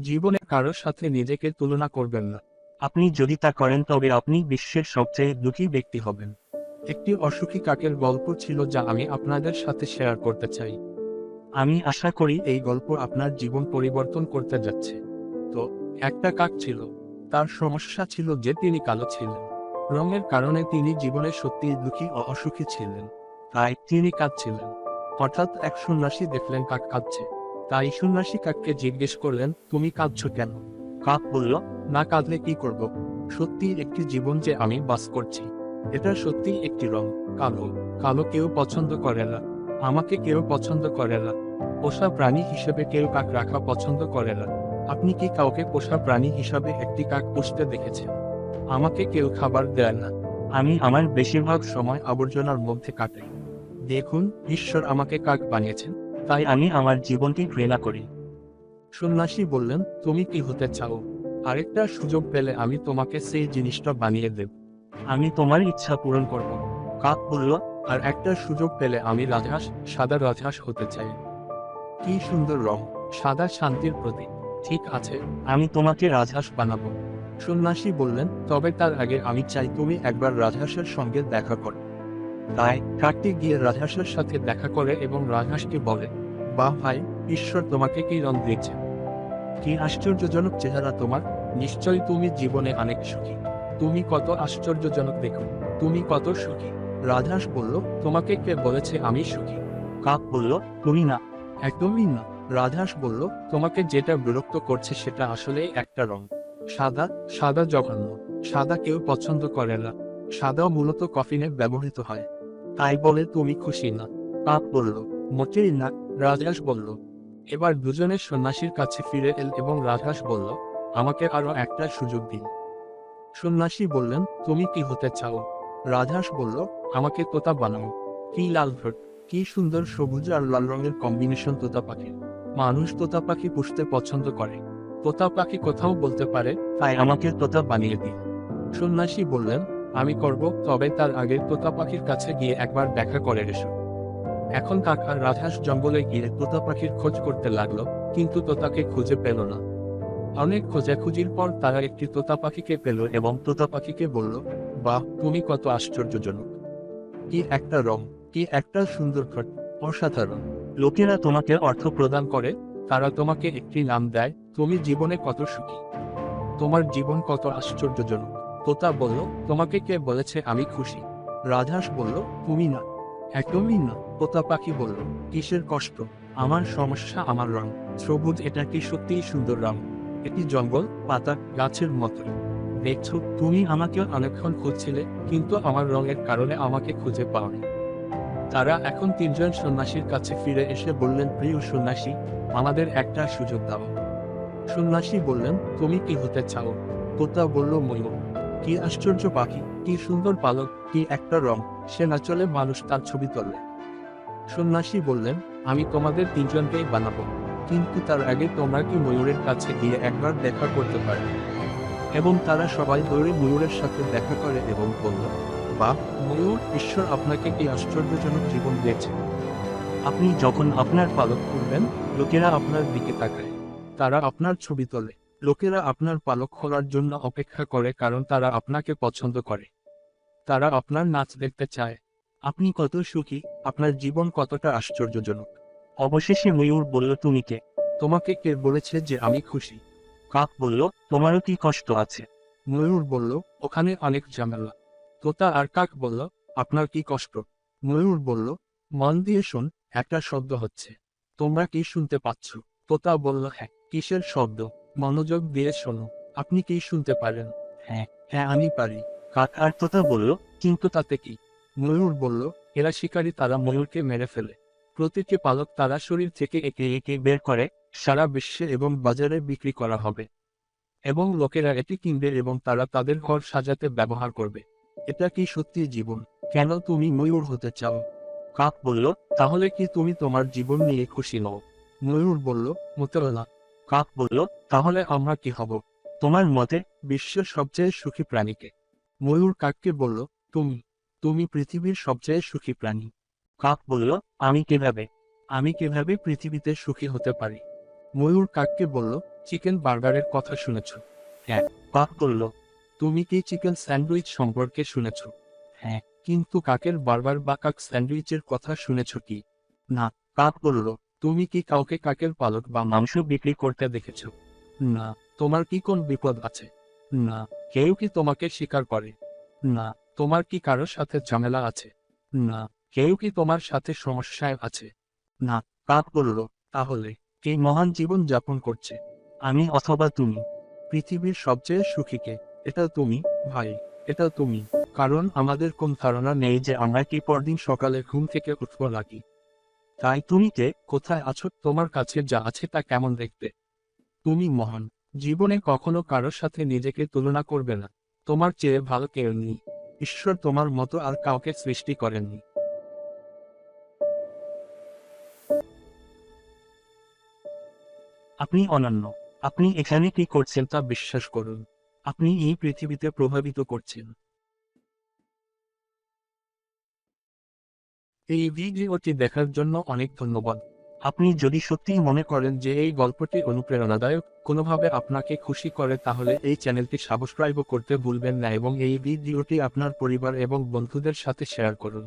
জীবনে কারোর সাথে নিজেকে তুলনা করবেন না। আপনি যদি তা করেন তবে আপনি বিশ্বের সবচেয়ে দুঃখী ব্যক্তি হবেন। একটি অসুখী কাকের গল্প ছিল যা আমি আপনাদের সাথে শেয়ার করতে চাই। আমি আশা করি এই গল্প আপনার জীবন পরিবর্তন করতে যাচ্ছে। তো একটা কাক ছিল। তার সমস্যা ছিল যে তিনি কালো ছিলেন। রঙের কারণে তিনি জীবনে সত্যি দুঃখী ও অসুখী ছিলেন। তাই তিনি কাঁদছিলেন। হঠাৎ এক সন্ন্যাসী দেখলেন কাক কাঁদছে। তাই সন্ন্যাসী কাককে জিজ্ঞেস করলেন, তুমি কাঁদছো কেন? কাক বলল, না কাঁদলে কি করব? সত্যি একটি জীবন যে আমি বাস করছি, এটা সত্যি একটি রং, কালো। কালো কেউ পছন্দ করে না। আমাকে কেউ পছন্দ করে না। পোষা প্রাণী হিসেবে কেউ কাক রাখা পছন্দ করে না। আপনি কি কাউকে পোষা প্রাণী হিসাবে একটি কাক পুষতে দেখেছেন? আমাকে কেউ খাবার দেয় না। আমি আমার বেশিরভাগ সময় আবর্জনার মধ্যে কাটাই। দেখুন, ঈশ্বর আমাকে কাক বানিয়েছেন। তাই আমি আমার জীবনকে ঘৃণা করি। সন্ন্যাসী বললেন তুমি কি হতে চাও? আরেকটা সুযোগ পেলে আমি তোমাকে সেই জিনিসটা বানিয়ে দেব। আমি তোমার ইচ্ছা পূরণ করব। কাক বলল আর একটা সুযোগ পেলে আমি রাজহাঁস সাদা রাজহাঁস হতে চাই। কি সুন্দর রং সাদা শান্তির প্রতীক। ঠিক আছে আমি তোমাকে রাজহাঁস রাজহাঁস বানাবো। সন্ন্যাসী বললেন তবে তার আগে আমি চাই তুমি একবার রাজহাঁসের সঙ্গে দেখা করো তাই কাকটি গিয়ে রাজহাঁসের সাথে দেখা করে এবং রাজহাঁসকে বলে, বাহ ভাই, ঈশ্বর তোমাকে কি রং দিয়েছে? কি আশ্চর্যজনক চেহারা তোমার। নিশ্চয়ই তুমি জীবনে অনেক সুখী। তুমি কত আশ্চর্যজনক দেখো। তুমি কত সুখী। রাজহাঁস বলল, তোমাকে কে বলেছে আমি সুখী? কাক বলল, তুমি না। একদমই না। রাজহাঁস বলল, তোমাকে যেটা বিরক্ত করছে সেটা আসলে একটা রং। সাদা সাদা জঘন্য। সাদা কেউ পছন্দ করে না। সাদা মূলত কফিনে ব্যবহৃত হয়। তাই বলে তুমি খুশি না। কাক বলল মোটেই না, রাজহাঁস বলল। এবার দুজনের সন্ন্যাসীর কাছে ফিরে এল এবং রাজহাঁস বলল, আমাকে আরও একটা সুযোগ দিন। সন্ন্যাসী বললেন, তুমি কি হতে চাও? রাজহাঁস বলল, আমাকে তোতা বানাও। কি লাল ঠোঁট কি সুন্দর সবুজ আর লাল রঙের কম্বিনেশন তোতা পাখির মানুষ তোতা পাখি পুষতে পছন্দ করে। তোতা পাখি কোথাও বলতে পারে, তাই আমাকে তোতা বানিয়ে দিন। সন্ন্যাসী বললেন আমি করব, তবে তার আগে তোতা পাখির কাছে গিয়ে একবার দেখা করে এসো। এখন কাকা রাজহাঁস জঙ্গলে গিয়ে তোতা পাখির খোঁজ করতে লাগল, কিন্তু তোতাকে খুঁজে পেল না। অনেক খোঁজাখুঁজির পর তারা একটি তোতা পাখিকে পেল এবং তোতা পাখিকে বলল, বাহ, তুমি কত আশ্চর্যজনক। কি একটা রং, কি একটা সুন্দর ঠোঁট অসাধারণ। লোকেরা তোমাকে অর্থ প্রদান করে, তারা তোমাকে একটি নাম দেয়, তুমি জীবনে কত সুখী। তোমার জীবন কত আশ্চর্যজনক। তোতা বলল, তোমাকে কে বলেছে আমি খুশি? রাজহাঁস বলল, তুমি না। একদমই না। তোতা পাখি বলল, কিসের কষ্ট? আমার সমস্যা আমার রং। সবুজ, এটা কি সত্যিই সুন্দর রং? এটি জঙ্গল, পাতা, গাছের মতো। দেখছ, তুমি আমাকে অনেকক্ষণ খুঁজছিলে, কিন্তু আমার রঙের কারণে আমাকে খুঁজে পাওনি। তারা এখন তিনজন সন্ন্যাসীর কাছে ফিরে এসে বললেন, প্রিয় সন্ন্যাসী, আমাদের একটা সুযোগ দাও। সন্ন্যাসী বললেন, তুমি কি হতে চাও? তোতা বলল, ময়ূর। কি আশ্চর্য পাখি, কি সুন্দর পালক, কি একটা রং, সে না চলে মানুষ তার ছবি তোলে। সন্ন্যাসী বললেন, আমি তোমাদের তিনজনকেই বানাবো। কিন্তু তার আগে তোমরা কি ময়ূরের কাছে গিয়ে একবার দেখা করতে পারে? এবং তারা সবাই দৌড়ে ময়ূরের সাথে দেখা করে এবং বলল বা ময়ূর ঈশ্বর আপনাকে কি আশ্চর্যজনক জীবন দিয়েছে। আপনি যখন আপনার পালক করবেন, লোকেরা আপনার দিকে তাকায়, তারা আপনার ছবি তোলে। লোকেরা আপনার পালক খোলার জন্য অপেক্ষা করে কারণ তারা আপনাকে পছন্দ করে। তারা আপনার নাচ দেখতে চায়। আপনি কত সুখী, আপনার জীবন কতটা আশ্চর্যজনক। অবশেষে ময়ূর বলল, তুমি কে? তোমাকে কে বলেছে যে আমি খুশি? কাক? বলল, তোমারও কি কষ্ট আছে? ময়ূর বলল, ওখানে অনেক ঝামেলা। তোতা আর কাক? বলল, আপনার কি কষ্ট? ময়ূর বলল, মন দিয়ে শোন, একটা শব্দ হচ্ছে। তোমরা কি শুনতে পাচ্ছ? তোতা বলল হ্যাঁ। কিসের শব্দ? মনোযোগ দিয়ে শোনো। আপনি কি শুনতে পারেন? হ্যাঁ। হ্যাঁ আমি পারি। কাক আর তোতা বলল কিন্তু তাতে কি? ময়ূর বলল এরা শিকারী তারা ময়ূরকে মেরে ফেলে। প্রতিটি পালক তারা শরীর থেকে একে একে বের করে সারা বিশ্বে এবং বাজারে বিক্রি করা হবে। এবং লোকেরা এটি কিনবে এবং তারা তাদের ঘর সাজাতে ব্যবহার করবে। এটা কি সত্যি জীবন? কেন তুমি ময়ূর হতে চাও? কাক বলল তাহলে কি তুমি তোমার জীবন নিয়ে খুশি নও? ময়ূর বলল না কাক বলল, তাহলে আমরা কি হব? তোমার মতে, বিশ্বের সবচেয়ে সুখী প্রাণীকে? ময়ূর কাককে বলল, তুমি তুমি পৃথিবীর সবচেয়ে সুখী প্রাণী। কাক বলল, আমি কীভাবে? আমি কীভাবে পৃথিবীতে সুখী হতে পারি? ময়ূর কাককে বলল, চিকেন বার্গারের কথা শুনেছ? হ্যাঁ। কাক করল তুমি কি চিকেন স্যান্ডউইচ সম্পর্কে শুনেছ? হ্যাঁ। কিন্তু কাকের বার্গার বা কাক স্যান্ডউইচের কথা শুনেছ কি? না। কাক করল তুমি কি কাউকে কাকের পালক বা মাংস বিক্রি করতে দেখেছ? না। তোমার কি কোন বিপদ আছে? না। কেউ কি তোমাকে স্বীকার করে? না। তোমার কি কারোর সাথে ঝামেলা আছে? না। কেউ কি তোমার সাথে সমস্যায় আছে? না। কাক করল। তাহলে কে মহান জীবন যাপন করছে? আমি অথবা তুমি? পৃথিবীর সবচেয়ে সুখী কে এটা তুমি, ভাই। এটা তুমি। কারণ আমাদের কোন ধারণা নেই যে আমরা কি পরদিন সকালে ঘুম থেকে উঠবো নাকি? তাই তুমি কে? কোথায় আছো? তোমার কাছে যা আছে তা কেমন দেখতে? তুমি মহান। জীবনে কখনো কারোর সাথে নিজেকে তুলনা করবে না। তোমার চেয়ে ভালো কেউ নেই। ঈশ্বর তোমার মতো আর কাউকে সৃষ্টি করেননি। আপনি অনন্য। আপনি এখানে কি করছেন তা বিশ্বাস করুন। আপনি এই পৃথিবীতে প্রভাবিত করছেন। এই ভিডিওটি দেখার জন্য অনেক ধন্যবাদ। আপনি যদি সত্যিই মনে করেন যে এই গল্পটি অনুপ্রেরণাদায়ক, কোনোভাবে আপনাকে খুশি করে, তাহলে এই চ্যানেলটি সাবস্ক্রাইবও করতে ভুলবেন না এবং এই ভিডিওটি আপনার পরিবার এবং বন্ধুদের সাথে শেয়ার করুন।